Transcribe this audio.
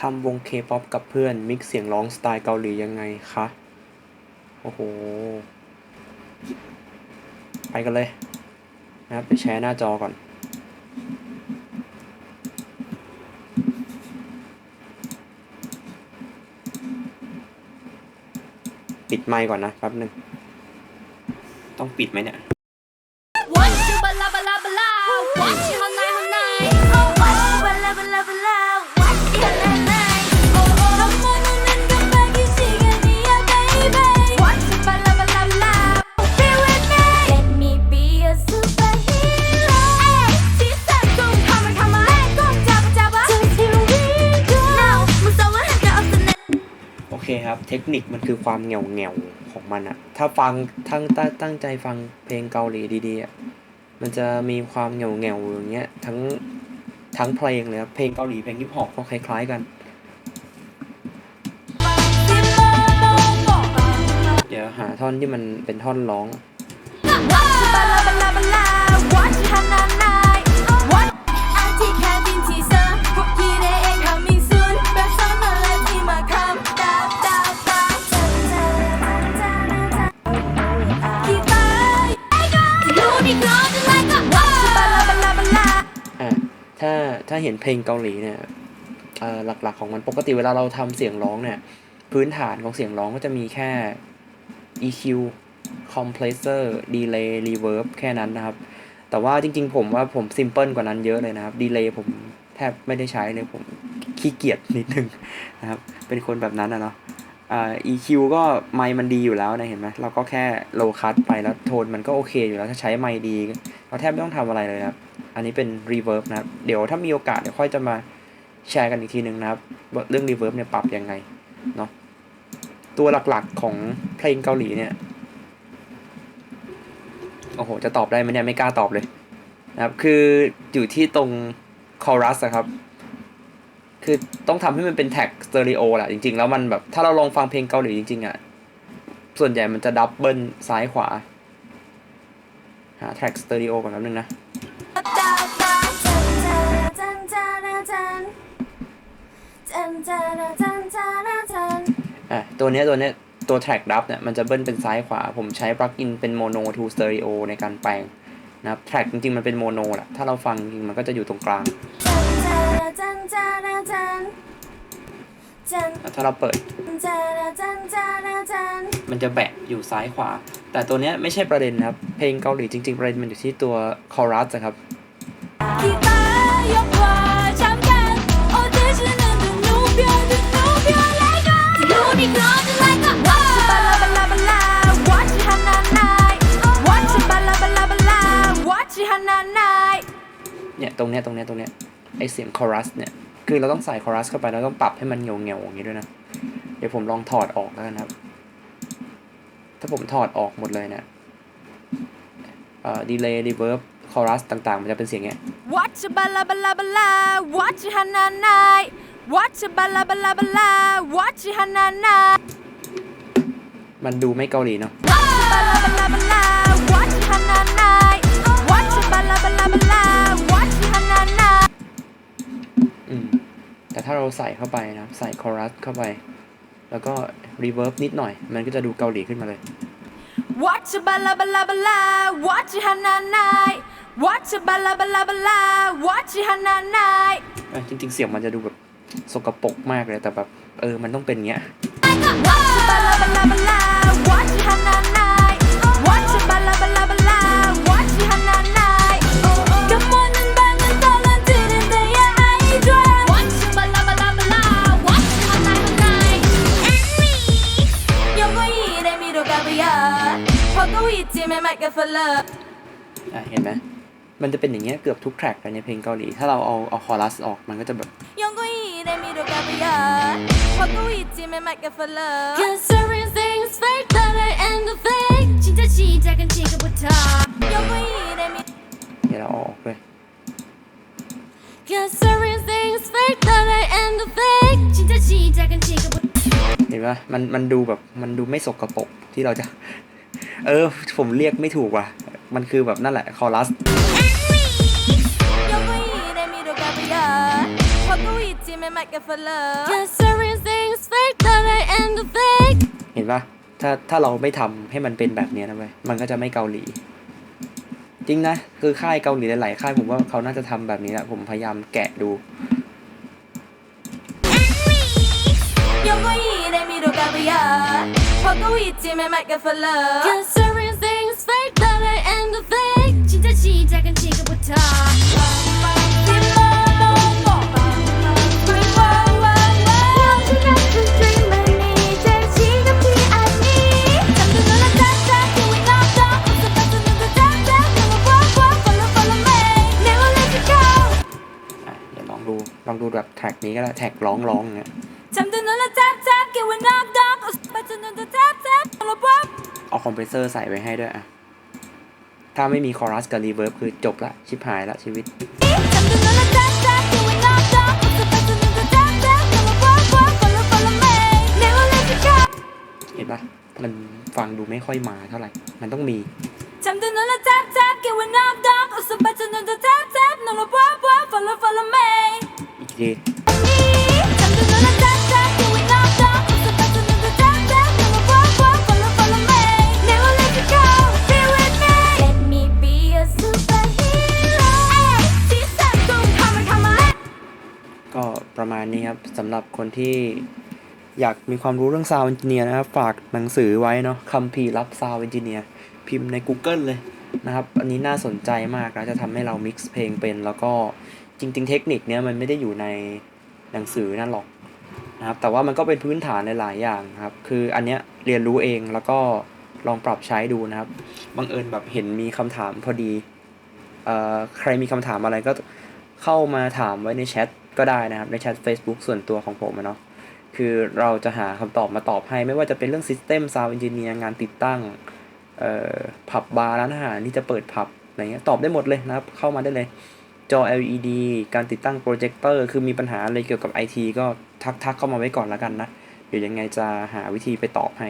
ทำวงเคป๊อปกับเพื่อน มิกเสียงร้องสไตล์เกาหลียังไงคะ โอ้โห ไปกันเลยนะครับไปแชร์หน้าจอก่อน ปิดไมค์ก่อนนะแป๊บหนึ่ง ต้องปิดไหมเนี่ย ครับ เทคนิคมันคือความเหงี่ยวเหงี่ยวของมันอะถ้าฟังทั้งตั้งใจฟังเพลงเกาหลีดีๆอะมันจะมีความเหงี่ยวเหงี่ยวอย่างเงี้ยทั้งทั้งเพลงเลยครับเพลงเกาหลีเพลงฮิปฮอปก็คล้าย ๆกัน เดี๋ยวหาท่อนที่มันเป็นท่อนร้องาถ้าเห็นเพลงเกาหลีเนี่ยหลักๆของมันปกติเวลาเราทำเสียงร้องเนี่ยพื้นฐานของเสียงร้องก็จะมีแค่ EQ compressor delay reverb แค่นั้นนะครับ แต่ว่าจริงๆ ผมว่าผมซิมเพิลกว่านั้นเยอะเลยนะครับ delay ผมแทบไม่ได้ใช้เลยผมขี้เกียจนิดนึงนะครับ เป็นคนแบบนั้นนะเนาะ อ่า EQ ก็ไมค์มันดีอยู่แล้วนะเห็นไหมเราก็แค่ low cut ไปแล้วโทนมันก็โอเคอยู่แล้วถ้าใช้ไมค์ดี เราแทบไม่ต้องทำอะไรเลยครับ อันนี้เป็น reverb นะครับเดี๋ยวถ้ามีโอกาสเดี๋ยวค่อยจะมาแชร์กันอีกทีหนึ่งนะครับเรื่อง reverb เนี่ยปรับยังไงเนาะตัวหลักๆของเพลงเกาหลีเนี่ยโอ้โห จะตอบได้ไหมเนี่ยไม่กล้าตอบเลยนะครับ คืออยู่ที่ตรงคอรัสครับ คือต้องทำให้มันเป็นแท็กสเตอริโอแหละจริงๆ แล้วมันแบบถ้าเราลองฟังเพลงเกาหลีจริงๆอะ ส่วนใหญ่มันจะดับเบิลซ้ายขวา หาแท็กสเตอริโอก่อนแป๊บนึงนะอะตัวเนี้ยตัวเนี้ยตัวแท็กดับเนี่ยมันจะเบิ้ลเป็นซ้ายขวา ผมใช้ปลั๊กอินเป็นโมโนทูสเตอริโอในการแปลงนะครับแท็กจริงๆ มันเป็นโมโนแหละถ้าเราฟังจริงมันก็จะอยู่ตรงกลาง จารจันจันแล้วถ้าเราเปิด จารจันจารจันมันจะแบะอยู่ซ้ายขวา แต่ตัวเนี้ยไม่ใช่ประเด็นนะครับ เพลงเกาหลีจริง ๆ ประเด็นมันอยู่ที่ตัวคอรัสนะครับเนี่ยตรงเนี้ยตรงเนี้ยตรงเนี้ย ไอเสียงคอรัสเนี่ย คือเราต้องใส่คอรัสเข้าไปเราต้องปรับให้มันเงียวเงียวอย่างนี้ด้วยนะ เดี๋ยวผมลองถอดออกแล้วกันครับ ถ้าผมถอดออกหมดเลยเนะี่ยเอ่อดีเลย์ดีเวิร์บคอรัสต่างๆ มันจะเป็นเสียงเงี้ย What a bala bala bala What a hanana What a bala bala bala What a hanana มันดูไม่เกาหลีเนาะ What a bala bala bala What a hanana What a bala เราใส่เข้าไปนะใส่คอรัสเข้าไป แล้วก็รีเวิร์บนิดหน่อย มันก็จะดูเกาหลีขึ้นมาเลย What a bala bala bala What a hananai What a bala bala bala What a hananai จริงๆ เสียงมันจะดูแบบสกปรกมากเลยแต่แบบ เออ มันต้องเป็นเงี้ย What a bala bala bala What a hana อ่ะ เห็นไหม มันจะเป็นอย่างเงี้ยเกือบทุกแทร็กเลยในเพลงเกาหลี ถ้าเราเอาเอาคอรัสออกมันก็จะแบบ 영어 이래 미로 가보야 하고 있지 매 make it for love Cause everything's fake but I am the fake 진짜 시작은 지금부터 영어 이래 미 เดี๋ยวเราเอาออกเลย Cause everything's fake but I am the fake 진짜 시작은 지금부터 เห็นปะมันมันดูแบบมันดูไม่สกปรกที่เราจะ เออ ผมเรียกไม่ถูกว่ะ มันคือแบบนั่นแหละคอรัส เห็นปะถ้าถ้าเราไม่ทำให้มันเป็นแบบนี้นะเว้ยมันก็จะไม่เกาหลี จริงนะ คือค่ายเกาหลีหลายๆค่ายผมว่าเขาน่าจะทำแบบนี้แหละ ผมพยายามแกะดูย ก็วีจีไม่แม็กกันเฟลเลอร์ Cause everything's fake that I am the fake ฉันจะชี้แน้กัดูลองดูแบบแท็กนี้ก็ได้แท็กร้องร้องเนี่ยจำตัวนั้นละจ๊บจ๊บเกี่ยวกับนอกดอก เอาคอมเพรสเซอร์ใส่ไว้ให้ด้วยอะถ้าไม่มีคอรัสกับรีเวิร์บคือจบละ ชิบหายละชีวิต เห็นปะมันฟังดูไม่ค่อยมาเท่าไหร่ มันต้องมีอีกที ประมาณนี้ครับสำหรับคนที่อยากมีความรู้เรื่องซาว n d เนียนะครับ ฝากหนังสือไว้เนาะคัมภีร์รับซาว n d เนียพิมพ์ใน Google เลยนะครับ อันนี้น่าสนใจมากนะจะทำให้เรา mix เพลงเป็น แล้วก็จริง ๆ เทคนิคเนี้ยมันไม่ได้อยู่ในหนังสือนั่นหรอกนะครับ แต่ว่ามันก็เป็นพื้นฐานหลาย ๆ อย่างครับ คืออันเนี้ยเรียนรู้เองแล้วก็ลองปรับใช้ดูนะครับบังเอิญแบบเห็นมีคำถามพอดีเอ่อใครมีคำถามอะไรก็เข้ามาถามไว้ในแชท ก็ได้นะครับในแชท Facebook ส่วนตัวของผมอะเนาะคือเราจะหาคำตอบมาตอบให้ไม่ว่าจะเป็นเรื่อง System Sound Engineer งานติดตั้งเอ่อผับบาร์ร้านอาหารที่จะเปิดผับอะไรเงี้ยตอบได้หมดเลยนะครับ เข้ามาได้เลย จอ LED การติดตั้งโปรเจคเตอร์คือมีปัญหาอะไรเกี่ยวกับ IT ก็ทักทักเข้ามาไว้ก่อนแล้วกันนะ เดี๋ยวยังไงจะหาวิธีไปตอบให้